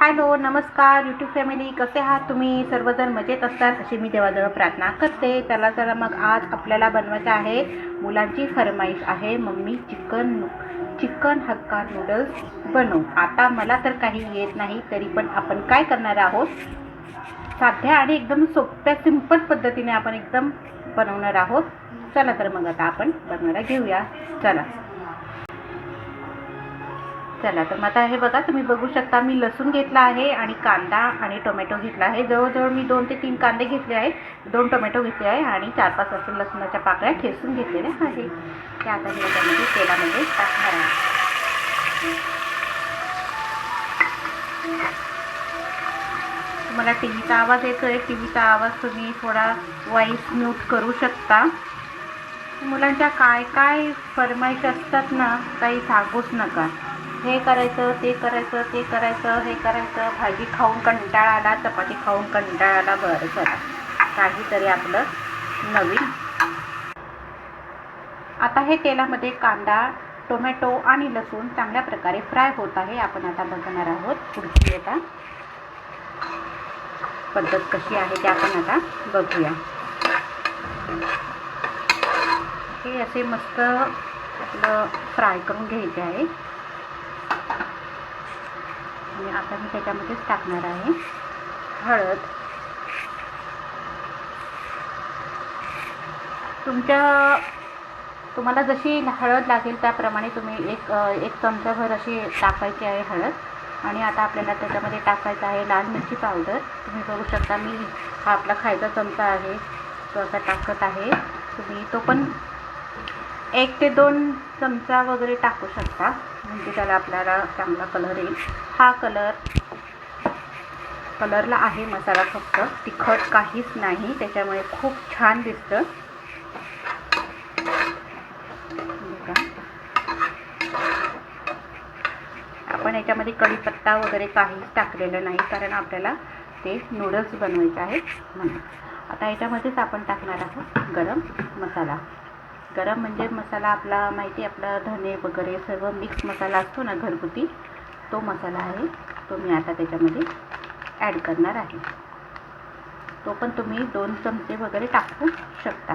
Hello नमस्कार YouTube family कसे आहात तुम्ही? सर्वजण मजेत असतात अशी मी देवाजवळ प्रार्थना करते. चला चला मग आज आपल्याला बनवायचं आहे मुलांची फरमाईश आहे mummy chicken chicken hakka noodles बनवू. आता मला तर काही येत नाही तरी पण आपण काय करणार आहोत? साध्या आणि एकदम सोप्या सिंपल पद्धतीने आपण एकदम बनवणार आहोत. चला तर मग आता आपण बनवायला घेऊया. चला. चला तर मग आता हे बघा तुम्ही बघू शकता मी लसूण घेतला आहे आणि कांदा आणि टोमॅटो घेतला आहे. जवळजवळ मी दोन ते तीन कांदे घेतले आहेत दोन टोमॅटो घेतले आहे आणि चार पाच असं लसणाच्या पाकळ्या ठेसून घेतलेल्या आहे त्या आता मी त्यामध्ये तेलामध्ये टाकणार आहे. तुम्हाला टी व्हीचा आवाज येतो आहे टी व्हीचा आवाज तुम्ही थोडा वॉईस म्यूट करू शकता. मुलांच्या काय काय फरमाईश असतात ना काही सांगूच नका. हे करायचं ते करायचं ते करायचं हे करायचं. भाजी खाऊन कंटाळा आला चपाती खाऊन कंटाळा आला. बरं चला. काहीतरी आपलं नवीन. आता हे तेलामध्ये कांदा टोमॅटो आणि लसूण चांगल्या प्रकारे फ्राय होत आहे. आपण आता बघणार आहोत पुढची आता पद्धत कशी आहे ते आपण आता बघूया. हे असे मस्त आपलं फ्राय करून घ्यायचे आहे. आणि आता मी त्याच्यामध्येच टाकणार आहे. हळद. तुमच्या तुम्हाला जशी हळद लागेल त्याप्रमाणे तुम्ही एक एक चमचाभर अशी टाकायची आहे हळद. आणि आता आपल्याला त्याच्यामध्ये टाकायचं आहे लाल मिरची पावडर. तुम्ही बघू शकता मी हा आपला खायचा चमचा आहे. तो असा टाकत आहे. तुम्ही तो पण एक ते दोन चमचा वगैरे टाकू शकता. म्हणजे त्याला आपल्याला चांगला कलर येईल. हा कलर कलरला आहे मसाला फक्त. तिखट काहीच नाही. त्याच्यामुळे खूप छान दिसतं. आपण याच्यामध्ये कढीपत्ता वगैरे काहीच टाकलेलं नाही कारण आपल्याला ते नूडल्स बनवायचे आहेत म्हणून. आता याच्यामध्येच आपण टाकणार आहोत गरम मसाला. गरम म्हणजे मसाला आपला माहिती आपला धने वगैरे सर्व मिक्स मसाला असतो ना घरगुती तो मसाला आहे तो मी आता त्याच्यामध्ये ॲड करणार आहे. तो पण तुम्ही दोन चमचे वगैरे टाकू शकता.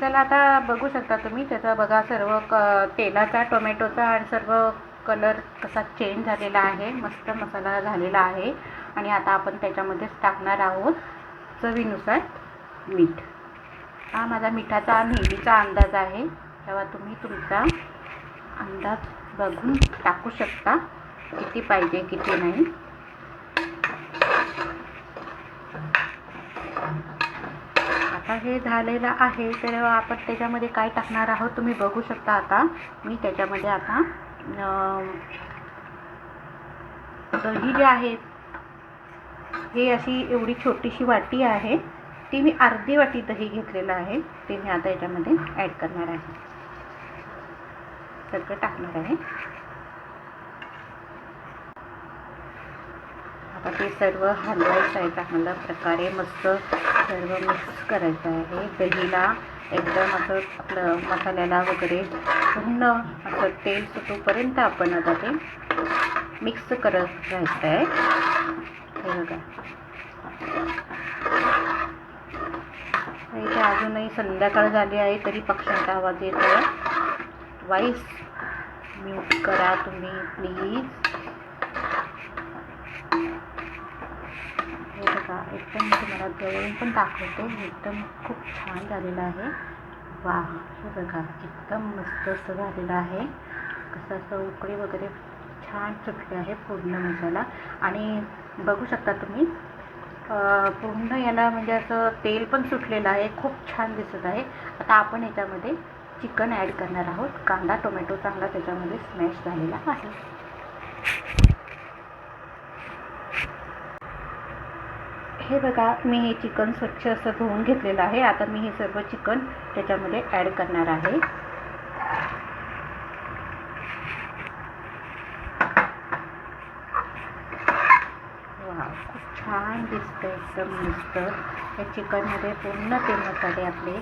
चला आता बघू शकता तुम्ही त्याचा बघा सर्व क तेलाचा टोमॅटोचा आणि सर्व कलर कसा चेंज झालेला आहे मस्त मसाला झालेला आहे. आणि आता आपण त्याच्यामध्येच टाकणार आहोत चवीनुसार मीठ. हा माझा मिठाचा नेहमीचा अंदाज आहे. तेव्हा तुम्ही तुमचा अंदाज बघून टाकू शकता किती पाहिजे किती नाही. आता हे झालेलं आहे. तर आपण त्याच्यामध्ये काय टाकणार आहोत तुम्ही बघू शकता आता. मी त्याच्यामध्ये आता दही जे आहे हे अशी एवढी छोटीशी वाटी आहे ती मी अर्धी वाटी दही घेतलेलं आहे ते मी आता याच्यामध्ये ॲड करणार आहे. सगळं टाकणार आहे. आता ते सर्व हलवायचं आहे चांगल्या प्रकारे मस्त सर्व मिक्स करायचं आहे. दहीला एकदम असं आपलं मसाल्याला वगैरे पूर्ण असं तेल सुटूपर्यंत आपण आता ते मिक्स करत राहायचं आहे. हे बघा इथे अजूनही संध्याकाळ झाली आहे तरी पक्ष्यांचा आवाज येतो वाईस म्यूट करा तुम्ही प्लीज हे बघा एकदम तुम्हाला जवळून पण दाखवते. एकदम खूप छान झालेलं आहे. वा हे बघा एकदम मस्त असं झालेलं आहे. कसं असं उकळी वगैरे छान सुटली आहे पूर्ण मसाला आणि बघू शकता तुम्ही पूर्ण याला म्हणजे असं तेल पण सुटलेलं आहे खूप छान दिसत आहे. आता आपण याच्यामध्ये चिकन ॲड करणार आहोत. कांदा टोमॅटो चांगला त्याच्यामध्ये स्मॅश झालेला आहे. हे बघा मी हे चिकन स्वच्छ असं धुवून घेतलेलं आहे. आता मी हे सर्व चिकन त्याच्यामध्ये ॲड करणार आहे वा खूप छान दिसतं एकदम मस्त. या चिकनमध्ये पूर्ण ते मसाले आपले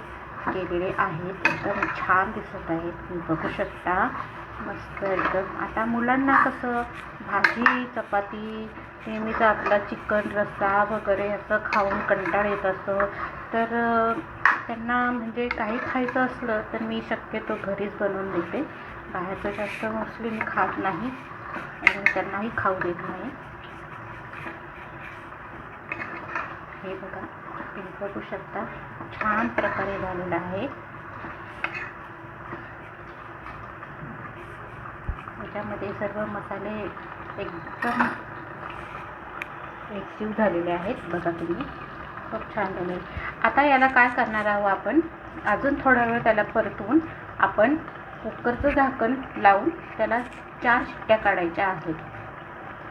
केलेले आहेत. एकदम छान दिसत आहेत. तुम्ही बघू शकता. मस्त एकदम. आता मुलांना कसं भाजी चपाती नेहमीच आपला चिकन रस्सा वगैरे असं खाऊन कंटाळ येत असतो. तर त्यांना म्हणजे काही खायचं असलं तर मी शक्यतो घरीच बनवून देते. बाहेरचं जास्त मोस्टली मी खात नाही. आणि त्यांनाही खाऊ देत नाही. हे बघा तुम्ही बघू शकता छान प्रकारे झालेलं आहे. याच्यामध्ये सर्व मसाले एकदम एकजीव झालेले आहेत बघा तुम्ही. खूप छान झाले. आता याला काय करणार आहोत आपण? अजून थोडा वेळ त्याला परतवून आपण कुकरचं झाकण लावून त्याला चार शिट्ट्या काढायच्या आहेत.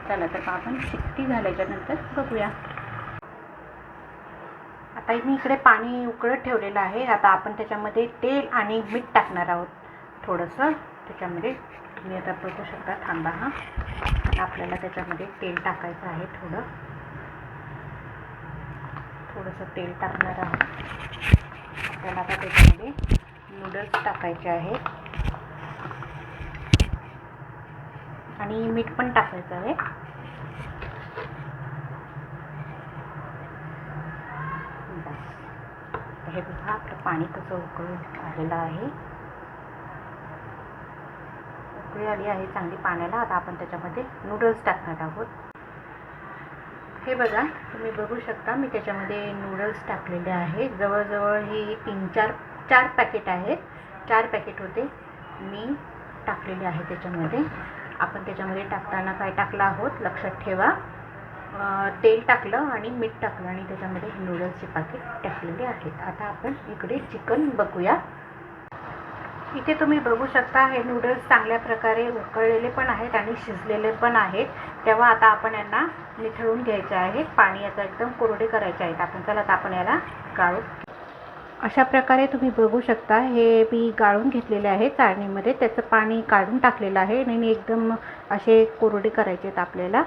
चला तर आपण शिट्टी झाल्याच्यानंतर बघूया. आता मी इकडे पाणी उकळत ठेवलेलं आहे. आता आपण त्याच्यामध्ये तेल आणि मीठ टाकणार आहोत. थोडंसं त्याच्यामध्ये तुम्ही आता बघू शकता थांबा हा. आपल्याला त्याच्यामध्ये तेल टाकायचं आहे थोडं. थोडंसं तेल टाकणार आहोत. आपल्याला आता त्याच्यामध्ये नूडल्स टाकायचे आहेत आणि मीठ पण टाकायचं आहे. हे बघा आपलं पाणी कसं उकळून आलेलं आहे. उकळी आली आहे चांगली पाण्याला. आता आपण त्याच्यामध्ये नूडल्स टाकणार आहोत. हे बघा तुम्ही बघू शकता मी त्याच्यामध्ये नूडल्स टाकलेले आहे. जवळजवळ ही तीन चार चार पॅकेट आहेत. चार पॅकेट होते मी टाकलेले आहे त्याच्यामध्ये. आपण त्याच्यामध्ये टाकताना काय टाकलं आहोत? लक्षात ठेवा. तेल टाकलं आणि मीठ टाकलं आणि त्याच्यामध्ये नूडल्सचे पाकिट टाकलेले आहेत. आता आपण इकडे चिकन बघूया. इथे तुम्ही बघू शकता हे नूडल्स चांगल्या प्रकारे उकळलेले पण आहेत आणि शिजलेले पण आहेत. तेव्हा आता आपण यांना निथळून घ्यायचे आहेत पाणी याचा एकदम कोरडे करायचे आहेत. आपण चला आता आपण याला गाळू अशा प्रकारे तुम्ही बघू शकता हे मी गाळून घेतलेले आहे चाळणीमध्ये. त्याचं पाणी काढून टाकलेलं आहे आणि एकदम असे कोरडे करायचे आहेत आपल्याला.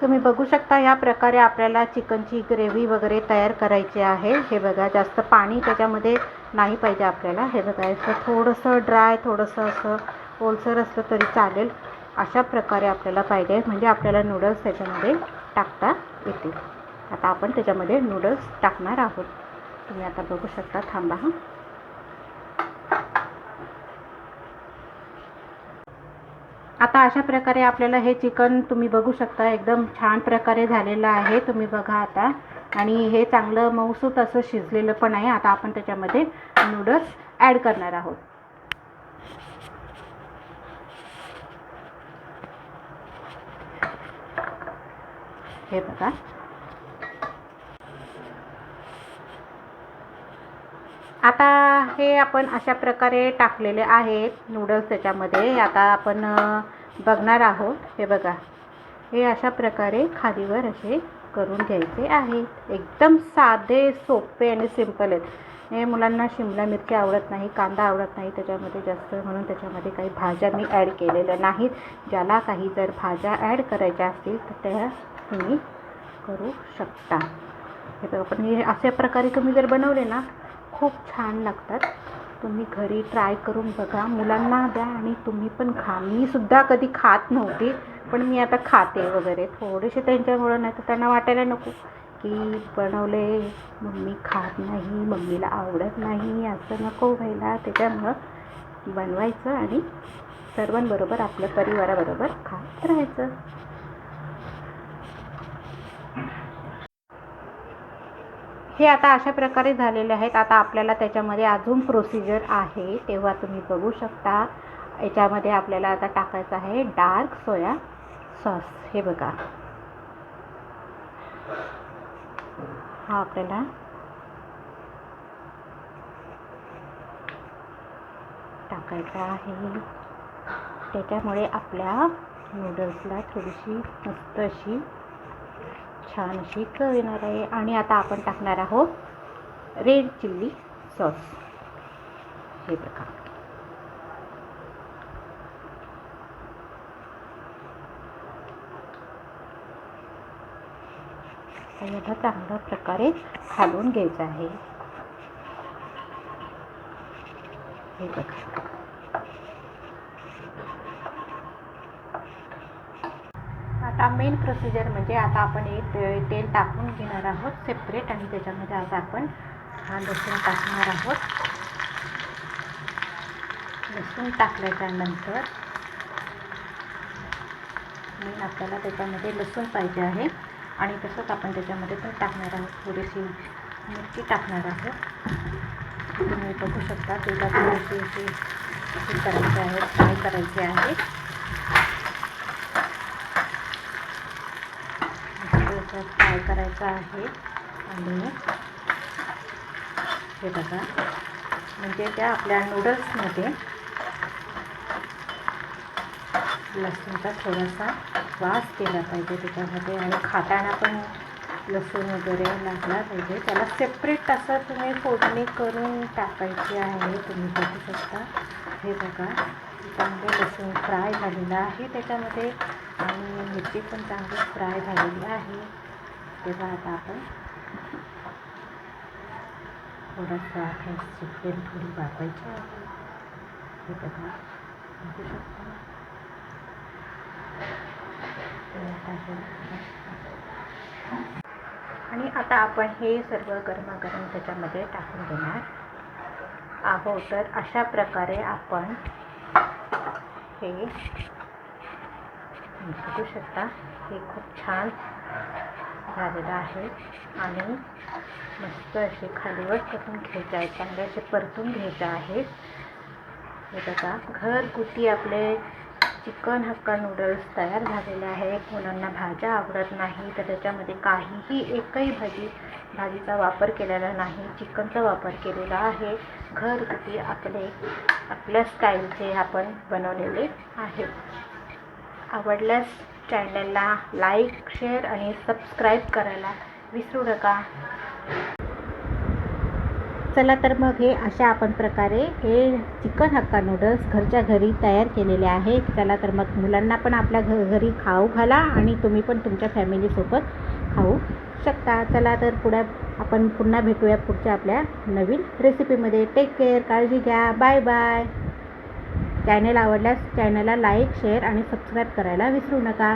तुम्ही बघू शकता या प्रकारे आपल्याला चिकनची ग्रेव्ही वगैरे तयार करायची आहे. हे बघा जास्त पाणी त्याच्यामध्ये नाही पाहिजे आपल्याला. हे बघा असं थोडंसं ड्राय थोडंसं असं ओलसर असलं तरी चालेल. अशा प्रकारे आपल्याला पाहिजे. म्हणजे आपल्याला नूडल्स त्याच्यामध्ये टाकता येतील. आता आपण त्याच्यामध्ये नूडल्स टाकणार आहोत. तुम्ही आता बघू शकता थांबा हां. आता अशा प्रकारे आपल्याला हे चिकन तुम्ही बघू शकता एकदम छान प्रकारे झालेलं आहे तुम्ही बघा आता. आणि हे चांगलं मऊसूत असं शिजलेलं पण आहे. आता आपण त्याच्यामध्ये नूडल्स ॲड करणार आहोत. हे बघा. आता हे आपण अशा प्रकारे टाकलेले आहेत नूडल्स त्याच्यामध्ये. आता आपण बघणार आहोत. हे बघा. हे अशा प्रकारे खालीवर असे करून घ्यायचे आहेत. एकदम साधे सोपे आणि सिंपल आहेत. हे मुलांना शिमला मिरची आवडत नाही कांदा आवडत नाही त्याच्यामध्ये जास्त म्हणून त्याच्यामध्ये काही भाज्या मी ॲड केलेल्या नाहीत. ज्याला काही जर भाज्या ॲड करायच्या असतील तर त्या तुम्ही करू शकता. हे बघा पण हे अशा प्रकारे तुम्ही जर बनवले ना खूप छान लागतात. तुम्ही घरी ट्राय करून बघा. मुलांना द्या आणि तुम्ही पण खा. मी सुद्धा कधी खात नव्हती पण मी आता खाते वगैरे. थोडेसे त्यांच्यामुळं नाही तर त्यांना वाटायला नको की बनवले मम्मी खात नाही मम्मीला आवडत नाही असं नको व्हायला. त्याच्यामुळं बनवायचं आणि सर्वांबरोबर आपल्या परिवाराबरोबर खात राहायचं. हे आता अशा प्रकारे झालेले आहेत. आता आपल्याला त्याच्यामध्ये अजून प्रोसिजर आहे. तेव्हा तुम्ही बघू शकता. याच्यामध्ये आपल्याला आता टाकायचं आहे डार्क सोया सॉस हे बघा. हा आपल्याला टाकायचा आहे. त्याच्यामुळे आपल्या नूडल्सला थोडीशी मस्त अशी छान अशी चव येणार आहे. आणि आता आपण टाकणार आहोत रेड चिल्ली सॉस. हे बघा. याला चांगल्या प्रकारे खालून घ्यायचं आहे. हे बघा. आता मेन प्रोसिजर म्हणजे आता आपण एक ते- तेल टाकून घेणार आहोत सेपरेट आणि त्याच्यामध्ये आता आपण हा लसूण टाकणार आहोत. लसूण टाकल्याच्या नंतर मेन आपल्याला त्याच्यामध्ये लसूण पाहिजे आहे. आणि तसंच आपण त्याच्यामध्ये पण टाकणार आहोत थोडीशी मिरची टाकणार आहोत. तुम्ही बघू शकता तेला थोडीशी अशी हे करायची आहे फ्राय करायची आहे. त्याच्यात फ्राय करायचं आहे आणि हे बघा. म्हणजे त्या आपल्या नूडल्समध्ये लसूणचा थोडासा वास केला पाहिजे त्याच्यामध्ये आणि खाताना पण लसूण वगैरे लागला पाहिजे. त्याला सेपरेट असं तुम्ही फोडणी करून टाकायची आहे. तुम्ही बघू शकता. हे बघा. चांगले लसूण फ्राय झालेला आहे. त्याच्यामध्ये आणि मिरची पण चांगली फ्राय झालेली आहे. तेव्हा आता आपण. थोडासा गॅसची फ्लेम थोडी वापरायची आहे. हे बघा. बघू शकता. आणि आता आपण हे सर्व गरमागरम त्याच्यामध्ये टाकून देणार आहोत. तर अशा प्रकारे आपण हे बघू शकता. हे खूप छान झालेलं आहे. आणि मस्त असे खालीवर टाकून घ्यायचं आहे. चांगले असे परतून घ्यायचं आहेत हे बघा घरगुती आपले चिकन हक्का नूडल्स तयार झालेले आहे. मुलांना भाज्या आवडत नाही तर त्याच्यामध्ये काहीही एकही भाजी भाजीचा वापर केलेला नाही. चिकनचा वापर केलेला आहे. घरगुती आपले आपल्या स्टाईलचे आपण बनवलेले आहे. आवडल्यास चॅनलला लाईक शेअर आणि सबस्क्राईब करायला विसरू नका. चला तर मग हे अशा आपण प्रकारे हे चिकन हक्का नूडल्स घरच्या घरी तयार केलेले आहेत. चला तर मग मुलांना पण आपल्या घ घरी खाऊ घाला आणि तुम्ही पण तुमच्या फॅमिलीसोबत खाऊ शकता. चला तर पुढे आपण पुन्हा भेटूया पुढच्या आपल्या नवीन रेसिपीमध्ये टेक केअर काळजी घ्या. बाय बाय चॅनल आवडल्यास चॅनलला लाईक शेअर आणि सबस्क्राईब करायला विसरू नका.